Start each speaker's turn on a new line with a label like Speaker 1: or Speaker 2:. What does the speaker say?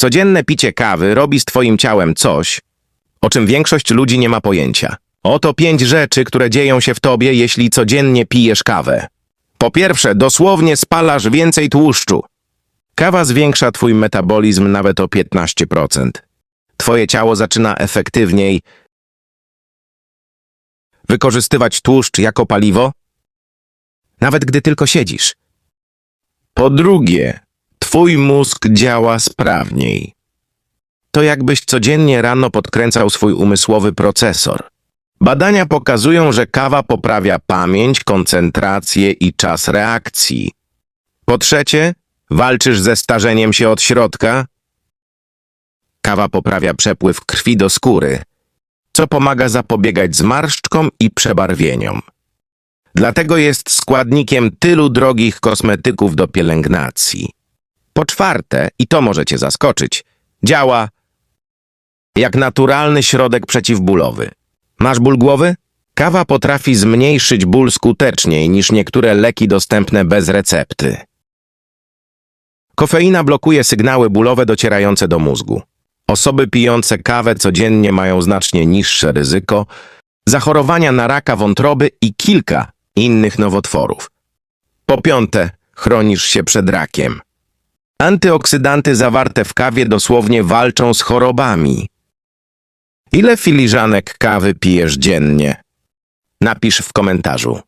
Speaker 1: Codzienne picie kawy robi z twoim ciałem coś, o czym większość ludzi nie ma pojęcia. Oto pięć rzeczy, które dzieją się w tobie, jeśli codziennie pijesz kawę. Po pierwsze, dosłownie spalasz więcej tłuszczu. Kawa zwiększa twój metabolizm nawet o 15%. Twoje ciało zaczyna efektywniej wykorzystywać tłuszcz jako paliwo, nawet gdy tylko siedzisz. Po drugie, twój mózg działa sprawniej. To jakbyś codziennie rano podkręcał swój umysłowy procesor. Badania pokazują, że kawa poprawia pamięć, koncentrację i czas reakcji. Po trzecie, walczysz ze starzeniem się od środka. Kawa poprawia przepływ krwi do skóry, co pomaga zapobiegać zmarszczkom i przebarwieniom. Dlatego jest składnikiem tylu drogich kosmetyków do pielęgnacji. Po czwarte, i to może cię zaskoczyć, działa jak naturalny środek przeciwbólowy. Masz ból głowy? Kawa potrafi zmniejszyć ból skuteczniej niż niektóre leki dostępne bez recepty. Kofeina blokuje sygnały bólowe docierające do mózgu. Osoby pijące kawę codziennie mają znacznie niższe ryzyko zachorowania na raka wątroby i kilka innych nowotworów. Po piąte, chronisz się przed rakiem. Antyoksydanty zawarte w kawie dosłownie walczą z chorobami. Ile filiżanek kawy pijesz dziennie? Napisz w komentarzu.